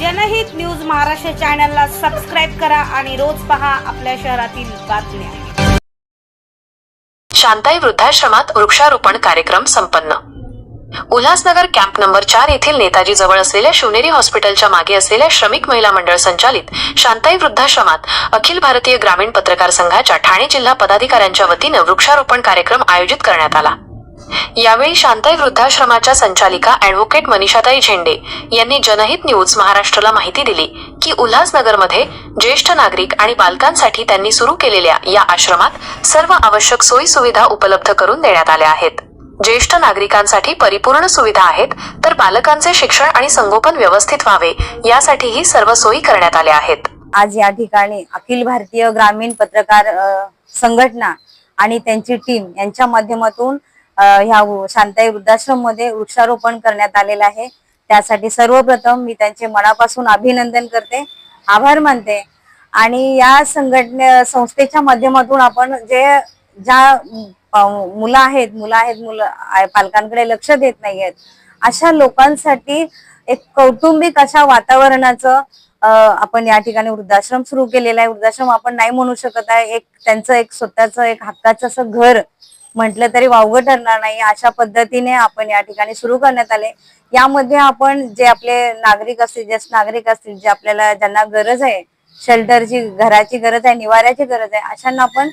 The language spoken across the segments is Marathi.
जनहित न्यूज महाराष्ट्र चॅनलला सबस्क्राईब करा आणि रोज पहा आपल्या शहरातील बातम्या. शांताई वृद्धाश्रमात वृक्षारोपण कार्यक्रम संपन्न. उल्हासनगर कॅम्प नंबर चार येथील नेताजी जवळ असलेल्या शिवनेरी हॉस्पिटलच्या मागे असलेल्या श्रमिक महिला मंडळ संचालित शांताई वृद्धाश्रमात अखिल भारतीय ग्रामीण पत्रकार संघाच्या ठाणे जिल्हा पदाधिकाऱ्यांच्या वतीनं वृक्षारोपण कार्यक्रम आयोजित करण्यात आला. यावेळी शांताई वृद्धाश्रमाच्या संचालिका ऍडव्होकेट मनीषाताई झेंडे यांनी जनहित न्यूज महाराष्ट्राला माहिती दिली की उल्हासनगरमध्ये ज्येष्ठ नागरिक आणि बालकांसाठी त्यांनी सुरू केलेल्या या आश्रमात सर्व आवश्यक सोयी सुविधा उपलब्ध करून देण्यात आल्या आहेत. ज्येष्ठ नागरिकांसाठी परिपूर्ण सुविधा आहेत तर बालकांचे शिक्षण आणि संगोपन व्यवस्थित व्हावे यासाठीही सर्व सोयी करण्यात आल्या आहेत. आज या ठिकाणी अखिल भारतीय ग्रामीण पत्रकार संघटना आणि त्यांची टीम यांच्या माध्यमातून ह्या शांताई वृद्धाश्रममध्ये वृक्षारोपण करण्यात आलेलं आहे. त्यासाठी सर्वप्रथम मी त्यांचे मनापासून अभिनंदन करते. आभार मानते. आणि या संघटने संस्थेच्या माध्यमातून आपण जे ज्या मुलं आहेत मुलं आहेत मुलं पालकांकडे लक्ष देत नाहीयेत अशा लोकांसाठी एक कौटुंबिक अशा वातावरणाचं आपण या ठिकाणी वृद्धाश्रम सुरू केलेला आहे. वृद्धाश्रम आपण नाही म्हणू शकत आहे. एक त्यांचं एक स्वतःचं एक हक्काचं असं घर म्हटलं तरी वावगं ठरणार नाही. अशा पद्धतीने आपण या ठिकाणी सुरू करण्यात आले. यामध्ये आपण जे आपले नागरिक असतील ज्येष्ठ नागरिक असतील जे आपल्याला ज्यांना गरज आहे शेल्टरची घराची गरज आहे निवाऱ्याची गरज आहे अशांना आपण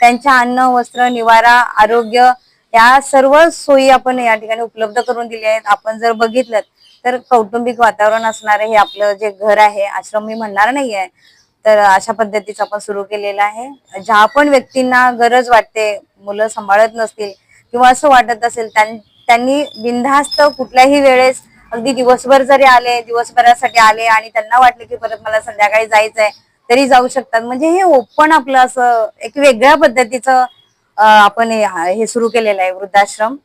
त्यांच्या अन्न वस्त्र निवारा आरोग्य या सर्व सोयी आपण या ठिकाणी उपलब्ध करून दिल्या आहेत. आपण जर बघितलं तर कौटुंबिक वातावरण असणारं हे आपलं जे घर आहे आश्रम मी म्हणणार नाहीये. तर अशा पद्धतीचं आपण सुरू केलेलं आहे. ज्या पण व्यक्तींना गरज वाटते मुलं सांभाळत नसतील किंवा असं वाटत असेल त्यांनी बिनधास्त कुठल्याही वेळेस अगदी दिवसभर जरी आले दिवसभरासाठी आले आणि त्यांना वाटले की परत मला संध्याकाळी जायचंय तरी जाऊ शकतात. म्हणजे हे ओपन आपलं असं एक वेगळ्या पद्धतीचं आपण हे- सुरू केलेलं आहे वृद्धाश्रम.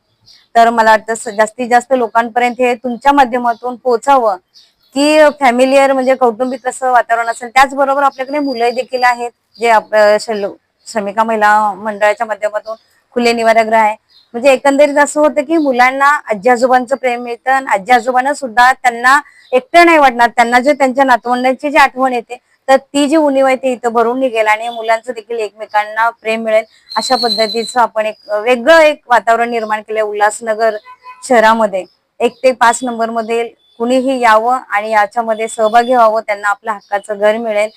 तर मला वाटतं जास्तीत जास्त लोकांपर्यंत हे तुमच्या माध्यमातून पोहोचावं की फॅमिलियर म्हणजे कौटुंबिक कसं वातावरण असेल त्याचबरोबर आपल्याकडे मुलं देखील आहेत जे आप- श्रमिका महिला मंडळाच्या माध्यमातून खुले निवारागृह आहे म्हणजे एकंदरीत असं होतं की मुलांना आजी आजोबांचं प्रेम मिळतं आणि आजी आजोबांना सुद्धा त्यांना एकटं नाही वाटणार. त्यांना जे त्यांच्या नातवंडांची जी आठवण येते तर ती जी उणीव आहे ती इथं भरून निघेल आणि मुलांचं देखील एकमेकांना प्रेम मिळेल. अशा पद्धतीचं आपण एक वेगळं एक वातावरण निर्माण केलंय उल्हासनगर शहरामध्ये. एक ते पाच नंबरमध्ये कुणीही यावं आणि याच्यामध्ये सहभागी व्हावं त्यांना आपल्या हक्काचं घर मिळेल.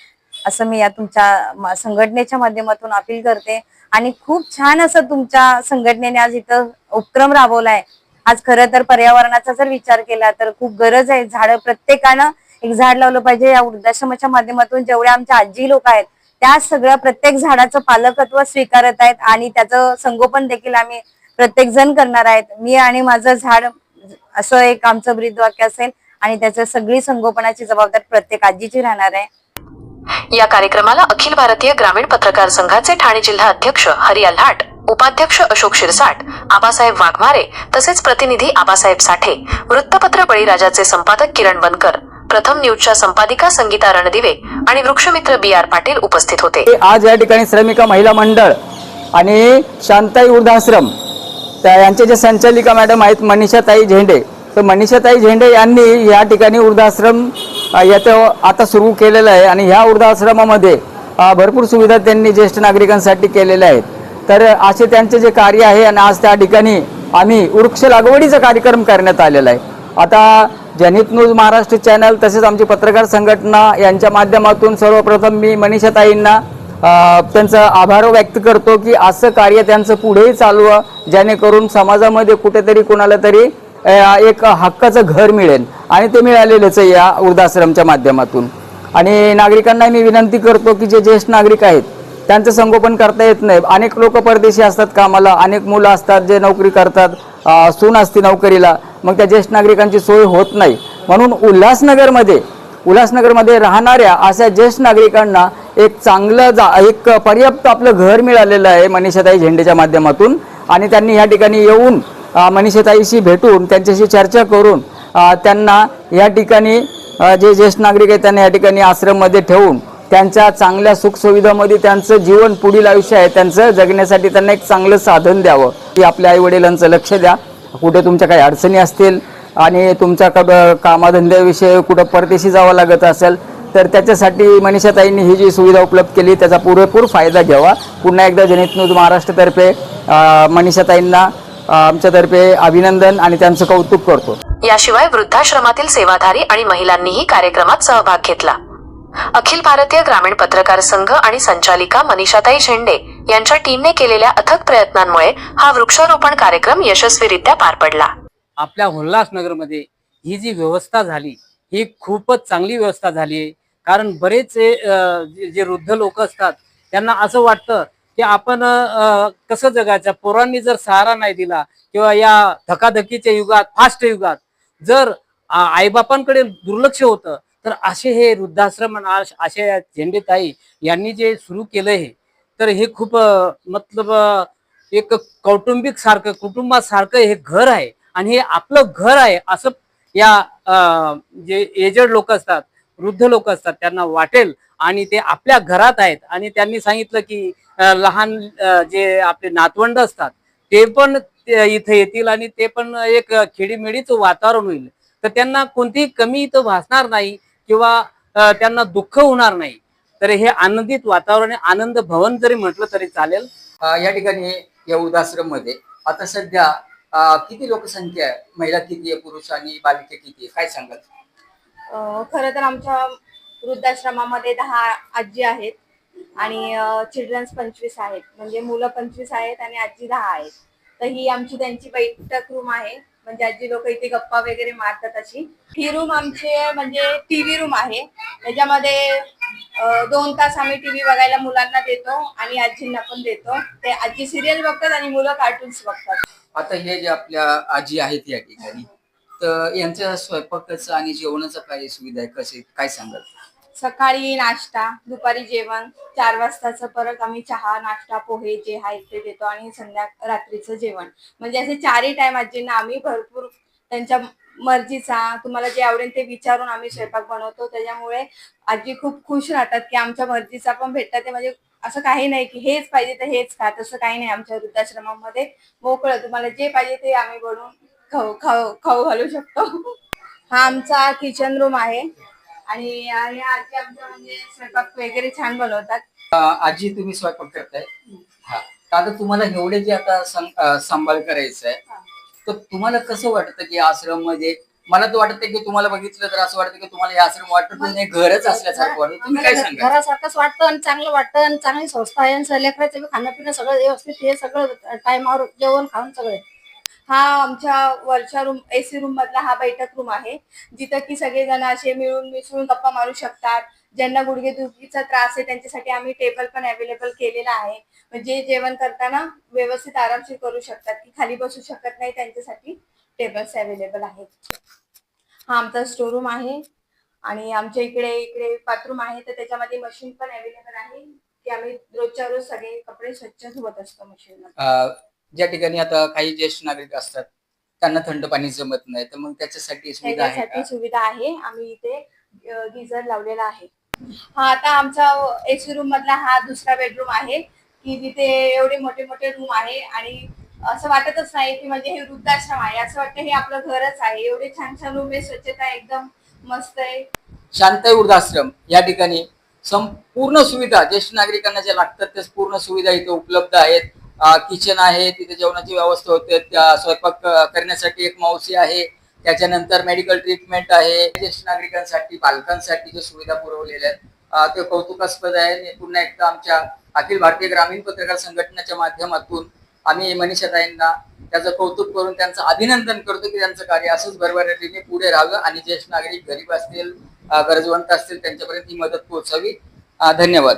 असं मी या तुमच्या संघटनेच्या माध्यमातून अपील करते. आणि खूप छान असं तुमच्या संघटनेने आज इथं उपक्रम राबवलाय. आज खरं तर पर्यावरणाचा जर विचार केला तर खूप गरज आहे. झाडं प्रत्येकानं एक झाड लावलं पाहिजे. या वृद्धाश्रमाच्या माध्यमातून जेवढ्या आमच्या आजी लोक आहेत त्या सगळ्या प्रत्येक झाडाचं पालकत्व स्वीकारत आहेत आणि त्याचं संगोपन देखील आम्ही प्रत्येक जण करणार आहेत. मी आणि माझं झाड असं एक आमचं ब्रीद वाक्य असेल आणि त्याचं सगळी संगोपनाची जबाबदारी प्रत्येक आजीची राहणार आहे. या कार्यक्रमाला अखिल भारतीय ग्रामीण पत्रकार संघाचे ठाणे जिल्हा अध्यक्ष हरी अल्हाट उपाध्यक्ष अशोक शिरसाट आबासाहेब वाघमारे तसेच प्रतिनिधी आबासाहेब साठे वृत्तपत्र बळीराजाचे संपादक किरण बनकर प्रथम न्यूजच्या संपादिका संगीता रणदिवे आणि वृक्षमित्र बी आर पाटील उपस्थित होते. आज या ठिकाणी श्रमिका महिला मंडळ आणि शांताई वृद्धाश्रम त्या यांचे जे संचालिका मॅडम आहेत मनीषाताई झेंडे तर मनीषाताई झेंडे यांनी या ठिकाणी वृद्धाश्रम अ, येथे आता सुरू केलेलं आहे आणि ह्या वृद्धाश्रमामध्ये भरपूर सुविधा त्यांनी ज्येष्ठ नागरिकांसाठी केलेल्या आहेत. तर असे त्यांचे जे कार्य आहे आणि आज त्या ठिकाणी आम्ही वृक्ष लागवडीचा कार्यक्रम करण्यात आलेला आहे. आता जनित न्यूज महाराष्ट्र चॅनल तसेच आमची पत्रकार संघटना यांच्या माध्यमातून सर्वप्रथम मी मनीषाताईंना त्यांचा आभार व्यक्त करतो की असं कार्य त्यांचं पुढेही चालू जेणेकरून समाजामध्ये कुठेतरी कोणाला तरी एक हक्काचं घर मिळेल आणि ते मिळालेलंच आहे या वृद्धाश्रमच्या माध्यमातून. आणि नागरिकांना मी विनंती करतो की जे ज्येष्ठ नागरिक आहेत त्यांचं संगोपन करता येत नाही. अनेक लोक परदेशी असतात कामाला अनेक मुलं असतात जे नोकरी करतात सून असते नोकरीला. मग त्या ज्येष्ठ नागरिकांची सोय होत नाही. म्हणून उल्हासनगरमध्ये उल्हासनगरमध्ये राहणाऱ्या अशा ज्येष्ठ नागरिकांना एक चांगलं जा एक पर्याप्त आपलं घर मिळालेलं आहे मनीषाताई झेंडेच्या माध्यमातून. आणि त्यांनी या ठिकाणी येऊन मनीषाताईशी भेटून त्यांच्याशी चर्चा करून त्यांना या ठिकाणी जे ज्येष्ठ नागरिक आहेत त्यांना या ठिकाणी आश्रममध्ये ठेवून त्यांच्या चांगल्या सुखसुविधामध्ये त्यांचं जीवन पुढील आयुष्य आहे त्यांचं जगण्यासाठी त्यांना एक चांगलं साधन द्यावं. की आपल्या आईवडिलांचं लक्ष द्या. कुठे तुमच्या काही अडचणी असतील आणि तुमच्या क कामाधंद्याविषयी कुठं परदेशी जावं लागत असेल तर त्याच्यासाठी मनीषाताईंनी ही जी सुविधा उपलब्ध केली त्याचा पुरेपूर फायदा घ्यावा. पुन्हा एकदा जनित न्यूज महाराष्ट्रतर्फे मनीषाताईंना आमच्यातर्फे अभिनंदन आणि त्यांचं कौतुक करतो. याशिवाय वृद्धाश्रमातील सेवाधारी आणि महिलांनीही कार्यक्रमात सहभाग घेतला. अखिल भारतीय ग्रामीण पत्रकार संघ आणि संचालिका मनीषाताई झेंडे यांच्या टीमने केलेल्या अथक प्रयत्नांमुळे हा वृक्षारोपण कार्यक्रम यशस्वीरित्या पार पडला. आपल्या उल्हासनगरमध्ये ही जी व्यवस्था झाली ही खूपच चांगली व्यवस्था झाली आहे. कारण बरेच जे वृद्ध लोक असतात त्यांना असं वाटतं की आपण कसं जगायचं? पोरांनी जर सहारा नाही दिला किंवा या धकाधकीच्या युगात फास्ट युगात जर आईबापांकडे दुर्लक्ष होतं तर असे हे वृद्धाश्रम असे झेंडेताई यांनी जे सुरू केलं हे तर हे खूप मतलब एक कौटुंबिक सारखं कुटुंबासारखं हे घर आहे आणि हे आपलं घर आहे असं या जे एजड लोक असतात वृद्ध लोक असतात त्यांना वाटेल आणि ते आपल्या घरात आहेत आणि त्यांनी सांगितलं की लहान जे आपले नातवंड असतात ते पण इथे येतील आणि ते पण एक खेडीमेडीचं वातावरण होईल. तर त्यांना कोणतीही कमी इथं भासणार नाही किंवा त्यांना दुःख होणार नाही. तर हे आनंदित वातावरण. आनंद भवन जरी म्हटलं तरी चालेल. या ठिकाणी या वृद्धाश्रममध्ये आता सध्या किती लोकसंख्या आहे? महिला किती आहे? पुरुष आणि बालिका किती आहे? काय सांगाल? अ, खरं तर आमच्या वृद्धाश्रमामध्ये दहा आजी आहेत. आणि चिल्ड्रन्स पंचवीस आहेत. म्हणजे मुलं पंचवीस आहेत आणि आजी दहा आहेत. तर ही आमची त्यांची बैठक रूम आहे. म्हणजे आजी लोक इथे गप्पा वगैरे मारतात अशी. ही रूम आमची म्हणजे टीव्ही रूम आहे. त्याच्यामध्ये दोन तास आम्ही टीव्ही बघायला मुलांना देतो आणि आजींना पण देतो. ते आजी सिरियल बघतात आणि मुलं कार्टून्स बघतात. आता हे जे आपल्या आजी आहेत या ठिकाणी तर यांच्या स्वयंपाकाचं आणि जेवणाचं काय सुविधा आहे? कसे काय सांगाल? सकाळी नाश्ता दुपारी जेवण चार वाजताचं परत आम्ही चहा नाश्ता पोहे जे आहे ते देतो आणि संध्या रात्रीचं जेवण. म्हणजे असे चारही टाइम आजींना आम्ही भरपूर त्यांच्या मर्जीचा तुम्हाला जे आवडेल ते विचारून आम्ही स्वयंपाक बनवतो. त्याच्यामुळे आजी खूप खुश राहतात की आमच्या मर्जीचा पण भेटतात. ते म्हणजे असं काही नाही की हेच पाहिजे तर हेच खा तसं काही नाही. आमच्या वृद्धाश्रमामध्ये मोकळं तुम्हाला जे पाहिजे ते आम्ही बनवून खाऊ खाऊ खाऊ घालू शकतो. हा आमचा किचन रूम आहे. आणि आजी आमच्या म्हणजे स्वयंपाक वगैरे छान बनवतात. अ, आजी तुम्ही स्वयंपाक करताय? हा. तर आता तुम्हाला एवढे जे आता सं- अ, सांभाळ करायचं आहे तर तुम्हाला कसं वाटतं की आश्रममध्ये मला तर वाटतं की तुम्हाला बघितलं तर असं वाटतं की तुम्हाला हे आश्रम वाटत नाही घरच असल्यासारखं वाटतं. तुम्ही काय आम्हाला सांगा घरासारखंच वाटतं आणि चांगलं वाटतं आणि चांगली संस्था आहे आणि लेकराचं बी खाणं पिणं सगळं व्यवस्थित हे सगळं टायमावर जेवण खाऊन सगळे हा आमच्या वरच्या रूम एसी रूम मधला हा बैठक रूम आहे. जिथं की सगळेजण असे मिळून मिसळून गप्पा मारू शकतात. ज्यांना गुडघेदुखीचा त्रास आहे त्यांच्यासाठी आम्ही टेबल पण अवेलेबल केलेला आहे. म्हणजे जेवण करताना व्यवस्थित आरामशीर करू शकतात. की खाली बसू शकत नाही त्यांच्यासाठी टेबल्स अवेलेबल आहेत. हा आमचा स्टोर रूम आहे. आणि आमच्या इकडे इकडे बाथरूम आहे तर त्याच्यामध्ये मशीन पण अवेलेबल आहे. की आम्ही रोजच्या रोज सगळे कपडे स्वच्छ धुवत असतो मशीन ज्या ठिकाणी आता काही ज्येष्ठ नागरिक असतात त्यांना थंड पाणी जमत नाही तर मग त्याच्यासाठी सुविधा आहे का? त्याच्यासाठी सुविधा आहे. आम्ही इथे गिझर लावलेला आहे. हा आता आमचा एसी रूम मधला हा दुसरा बेडरूम आहे की तिथे एवढे मोठे मोठे रूम आहे आणि असं वाटतच नाही की म्हणजे हे वृद्धाश्रम आहे. असं वाटतं हे आपलं घरच आहे. एवढे छान छान रूम आहे स्वच्छता एकदम मस्त आहे. शांताई वृद्धाश्रम. या ठिकाणी संपूर्ण सुविधा ज्येष्ठ नागरिकांना ज्या लागतात त्या पूर्ण सुविधा इथे उपलब्ध आहेत. किचन आहे तिथे जेवणाची व्यवस्था होते. त्या स्वयंपाक करण्यासाठी एक मावशी आहे. त्याच्यानंतर मेडिकल ट्रीटमेंट आहे. ज्येष्ठ नागरिकांसाठी बालकांसाठी जे सुविधा पुरवलेल्या आहेत ते कौतुकास्पद आहे. पुन्हा एकदा आमच्या अखिल भारतीय ग्रामीण पत्रकार संघटनेच्या माध्यमातून आम्ही मनीषाताईंना त्याचं कौतुक करून त्यांचं अभिनंदन करतो की त्यांचं कार्य असंच भरभराटीने पुढे राहावं आणि ज्येष्ठ नागरिक गरीब असतील गरजवंत असतील त्यांच्यापर्यंत ही मदत पोहोचावी. धन्यवाद.